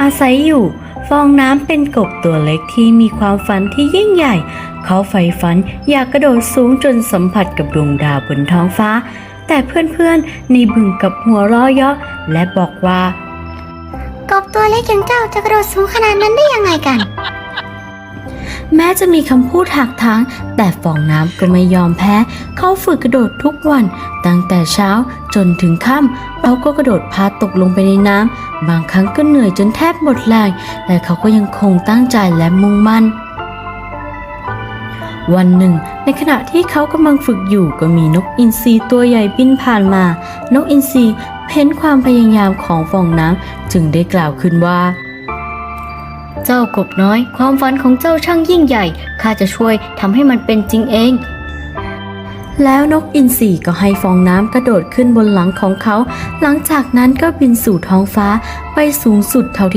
อาศัยอยู่ ฟองน้ำเป็นกบตัวเล็กที่มีความฝันที่ยิ่งใหญ่ เขาใฝ่ฝันอยากกระโดดสูงจนสัมผัสกับดวงดาวบนท้องฟ้า แต่เพื่อนๆในบึงกับหัวเราะเยาะและบอกว่า กบตัวเล็กอย่างเจ้าจะกระโดดสูงขนาดนั้นได้ยังไงกัน แม้จะมีคำพูดหักทาง แต่ฟองน้ำก็ไม่ยอมแพ้ เขาฝึกกระโดดทุกวัน ตั้งแต่เช้าจนถึงค่ำเขาก็กระโดดพาตกลงไปในน้ำ บางครั้งก็เหนื่อยจนแทบหมดแรง แต่เขาก็ยังคงตั้งใจและมุ่งมั่นวันหนึ่ง ในขณะที่เขากำลังฝึกอยู่ก็มีนกอินทรีตัวใหญ่บินผ่านมา นกอินทรีเห็นความพยายามของฟองน้ำจึงได้กล่าวขึ้นว่า เจ้ากบน้อย ความฝันของเจ้าช่างยิ่งใหญ่ข้าจะช่วยทำให้มันเป็นจริงเอง แล้วนกอินทรีก็ให้ฟองน้ำกระโดดขึ้นบนหลังของเขา หลังจากนั้นก็บินสู่ท้องฟ้าไปสูงสุดเท่าที่